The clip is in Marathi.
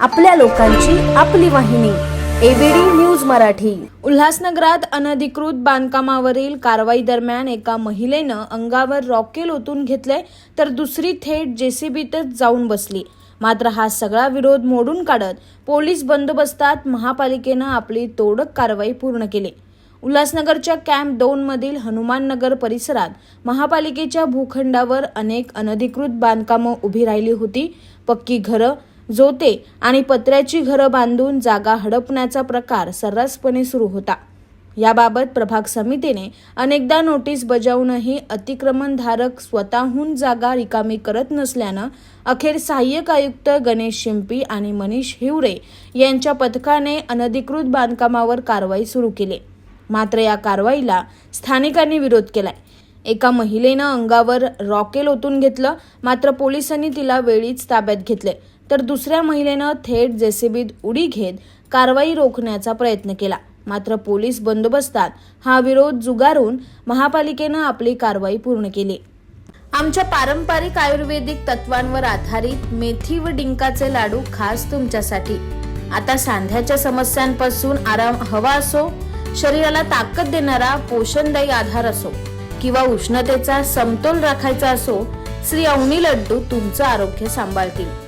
आपल्या लोकांची आपली वाहिनी एबीडी न्यूज मराठी. उल्हासनगरात अनधिकृत बांधकामावरील कारवाई दरम्यान एका महिलेनं अंगावर रॉकेल ओतून घेतले तर दुसरी थेट जेसीबीतच जाऊन बसली. मात्र हा सगळा विरोध मोडून काढत पोलीस बंदोबस्तात महापालिकेनं आपली तोडक कारवाई पूर्ण केली. उल्हासनगरच्या कॅम्प दोन मधील परिसरात महापालिकेच्या भूखंडावर अनेक अनधिकृत बांधकामं उभी राहिली होती. पक्की घरं जोते आणि पत्र्याची घरं बांधून जागा हडपण्याचा प्रकार सर्रासपणे सुरू होता. याबाबत प्रभाग समितीने अनेकदा नोटीस बजावूनही अतिक्रमणधारक स्वतःहून जागा रिकामी करत नसल्यानं अखेर सहाय्यक आयुक्त गणेश शिंपी आणि मनीष हिवरे यांच्या पथकाने अनधिकृत बांधकामावर कारवाई सुरू केली. मात्र या कारवाईला स्थानिकांनी विरोध केलाय. एका महिलेनं अंगावर रॉकेल ओतून घेतलं मात्र पोलिसांनी तिला वेळीच ताब्यात घेतले तर दुसऱ्या महिलेनं थेट जेसीबीत उडी घेत कारवाई रोखण्याचा प्रयत्न केला. मात्र पोलीस बंदोबस्तात हा विरोध जुगारून महापालिकेनं आपली कारवाई पूर्ण केली. आमच्या पारंपरिक आयुर्वेदिक तत्वांवर आधारित मेथी व डिंकाचे लाडू खास तुमच्यासाठी. आता सांध्याच्या समस्यांपासून आराम हवा असो शरीराला ताकद देणारा पोषणदायी आधार असो किंवा उष्णतेचा समतोल राखायचा असो श्री अवनी लड्डू तुमचं आरोग्य सांभाळतील.